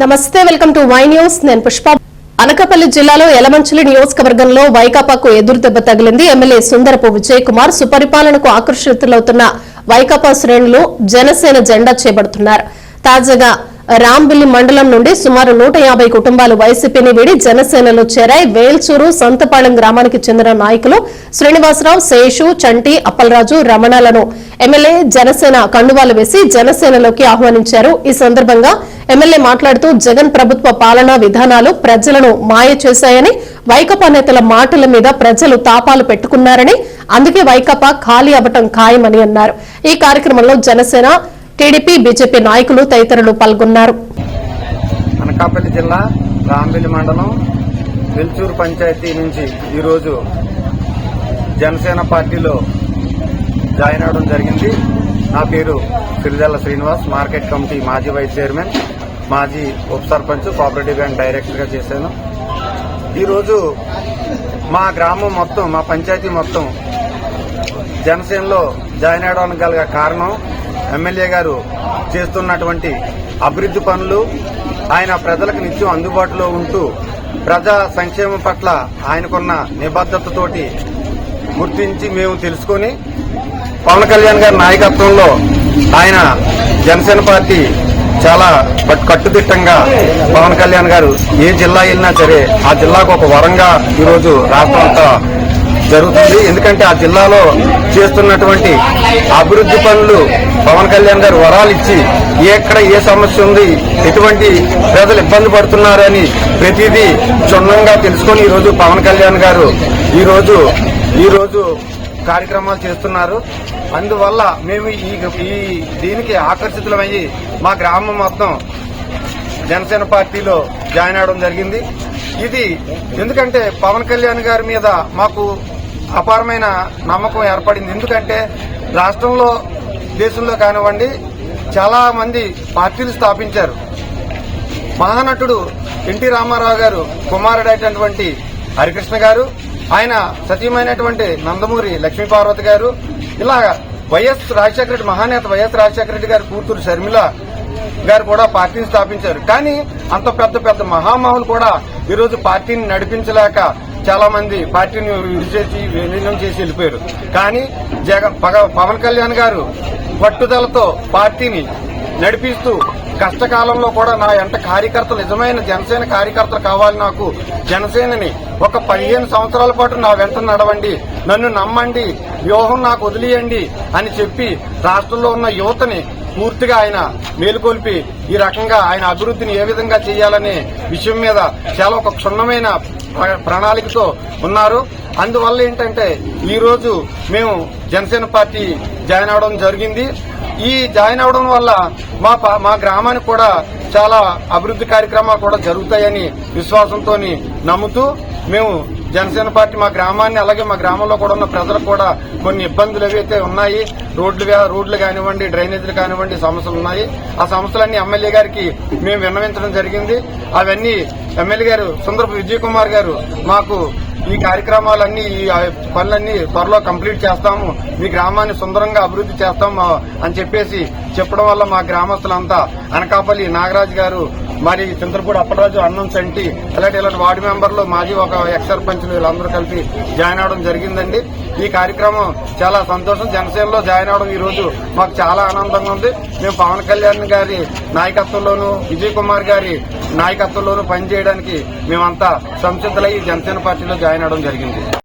నమస్తే welcome to Y news. నేను పుష్ప. అనకాపల్లి జిల్లాలో ఎలమంచిలి నియోజకవర్గంలో వైకాపాకు ఎదురు దెబ్బ తగిలింది ఎమ్మెల్యే సుందరపు విజయ్ కుమార్ సుపరిపాలనకు ఆకర్షితులవుతున్న వైకాపా శ్రేణులు జనసేన జెండా చేపడుతున్నారు. తాజాగా రాంబిల్లి మండలం నుండి సుమారు నూట యాభై కుటుంబాలు వైసీపీని వీడి జనసేనలో చేరాయి. వేల్చూరు సంతపాళెం గ్రామానికి చెందిన నాయకులు శ్రీనివాసరావు శేషు చంటి అప్పలరాజు రమణలను ఎమ్మెల్యే జనసేన కండువాలు వేసి జనసేనలోకి ఆహ్వానించారు. ఈ సందర్భంగా ఎమ్మెల్యే మాట్లాడుతూ జగన్ ప్రభుత్వ పాలనా విధానాలు ప్రజలను మాయ చేశాయని వైకపా నేతల మాటల మీద ప్రజలు తాపాలు పెట్టుకున్నారని అందుకే వైకపా ఖాళీ అవ్వటం ఖాయమని అన్నారు. ఈ కార్యక్రమంలో జనసేన టీడీపీ బీజేపీ నాయకులు తదితరులు పాల్గొన్నారు. అనకాపల్లి జిల్లా రాంబిల్లి మండలం వెల్చూరు పంచాయతీ నుంచి ఈరోజు జనసేన పార్టీలో జాయిన్ అవడం జరిగింది. నా పేరు సిరిజల్ల శ్రీనివాస్ మార్కెట్ కమిటీ మాజీ వైస్ చైర్మన్ మాజీ ఉప సర్పంచ్ కోఆపరేటివ్ బ్యాంక్ డైరెక్టర్గా చేశాను. ఈరోజు మా గ్రామం మొత్తం మా పంచాయతీ మొత్తం జనసేనలో జాయిన్ అవడానికి గల కారణం ఎమ్మెల్యే గారు చేస్తున్నటువంటి అభివృద్ధి పనులు ఆయన ప్రజలకు నిత్యం అందుబాటులో ఉంటూ ప్రజా సంక్షేమం పట్ల ఆయనకున్న నిబద్ధతతోటి గుర్తించి మేము తెలుసుకొని పవన్ కళ్యాణ్ గారి నాయకత్వంలో ఆయన జనసేన పార్టీ చాలా కట్టుదిట్టంగా పవన్ కళ్యాణ్ గారు ఏ జిల్లా వెళ్ళినా సరే ఆ జిల్లాకు ఒక వరంగా ఈరోజు రాష్ట్రం అంతా జరుగుతుంది. ఎందుకంటే ఆ జిల్లాలో చేస్తున్నటువంటి అభివృద్ధి పనులు పవన్ కళ్యాణ్ గారు వరాలు ఇచ్చి ఎక్కడ ఏ సమస్య ఉంది ఎటువంటి ప్రజలు ఇబ్బంది పడుతున్నారని ప్రతిదీ క్షుణ్ణంగా తెలుసుకొని ఈరోజు పవన్ కళ్యాణ్ గారు ఈరోజు ఈరోజు కార్యక్రమాలు చేస్తున్నారు. అందువల్ల మేము ఈ ఈ దీనికి ఆకర్షితులమయ్యి మా గ్రామం మొత్తం జనసేన పార్టీలో జాయిన్ అవడం జరిగింది. ఇది ఎందుకంటే పవన్ కళ్యాణ్ గారి మీద మాకు అపారమైన నమ్మకం ఏర్పడింది. ఎందుకంటే రాష్ట్రంలో దేశంలో కానివ్వండి చాలా మంది పార్టీలు స్థాపించారు. మహానటుడు ఎన్టీ రామారావు గారు కుమారుడైనటువంటి హరికృష్ణ గారు ఆయన సతీమైనటువంటి నందమూరి లక్ష్మీపార్వతి గారు ఇలా వైఎస్ రాజశేఖర రెడ్డి మహానేత వైఎస్ రాజశేఖర రెడ్డి గారి కూతురు షర్మిల గారు కూడా పార్టీని స్థాపించారు. కానీ అంత పెద్ద పెద్ద మహామహులు కూడా ఈరోజు పార్టీని నడిపించలేక చాలా మంది పార్టీని విడిచేసి విలీనం చేసి వెళ్ళిపోయారు. కానీ జగన్ పగ- పవన్ కళ్యాణ్ గారు పట్టుదలతో పార్టీని నడిపిస్తూ కష్టకాలంలో కూడా నా ఎంట కార్యకర్తలు నిజమైన జనసేన కార్యకర్తలు కావాలి నాకు. జనసేనని ఒక పదిహేను సంవత్సరాల పాటు నా వెంట నడవండి. నన్ను నమ్మండి. వ్యూహం నాకు వదిలేయండి అని చెప్పి రాష్ట్రంలో ఉన్న యువతని పూర్తిగా ఆయన మేలుకొల్పి ఈ రకంగా ఆయన అభివృద్ధిని ఏ విధంగా చేయాలనే విషయం మీద చాలా ఒక క్షుణ్ణమైన ప్రణాళికతో ఉన్నారు. అందువల్ల ఏంటంటే ఈరోజు మేము జనసేన పార్టీ జాయిన్ అవడం జరిగింది. ఈ జాయిన్ అవడం వల్ల మా ప- మా గ్రామానికి కూడా చాలా అభివృద్ధి కార్యక్రమాలు కూడా జరుగుతాయని విశ్వాసంతో నమ్ముతూ మేము జనసేన పార్టీ మా గ్రామాన్ని అలాగే మా గ్రామంలో కూడా ఉన్న ప్రజలకు కూడా కొన్ని ఇబ్బందులు ఏవైతే ఉన్నాయి రోడ్లు రోడ్లు కానివ్వండి డ్రైనేజీలు కానివ్వండి సమస్యలు ఉన్నాయి. ఆ సమస్యలన్నీ ఎమ్మెల్యే గారికి మేము విన్నవించడం జరిగింది. అవన్నీ ఎమ్మెల్యే గారు సుందరపు విజయ్ కుమార్ గారు మాకు ఈ కార్యక్రమాలన్నీ ఈ పనులన్నీ త్వరలో కంప్లీట్ చేస్తాము. మీ గ్రామాన్ని సుందరంగా అభివృద్ధి చేస్తాము అని చెప్పేసి చెప్పడం వల్ల మా గ్రామస్తులంతా అనకాపల్లి నాగరాజు గారు మరి చింతలపూడి అప్పలరాజు అన్నం చంటి ఇలాంటి ఇలాంటి వార్డు మెంబర్లు మాజీ ఒక ఎక్స్ సర్పంచ్లు వీళ్ళందరూ కలిపి జాయిన్ అవడం జరిగిందండి. ఈ కార్యక్రమం చాలా సంతోషం. జనసేనలో జాయిన్ అవడం ఈ రోజు మాకు చాలా ఆనందంగా ఉంది. మేము పవన్ కళ్యాణ్ గారి నాయకత్వంలోను విజయ్ కుమార్ గారి నాయకత్వంలోను పనిచేయడానికి మేమంతా సంసిద్ధులై జనసేన పార్టీలో జాయిన్ అవడం జరిగింది.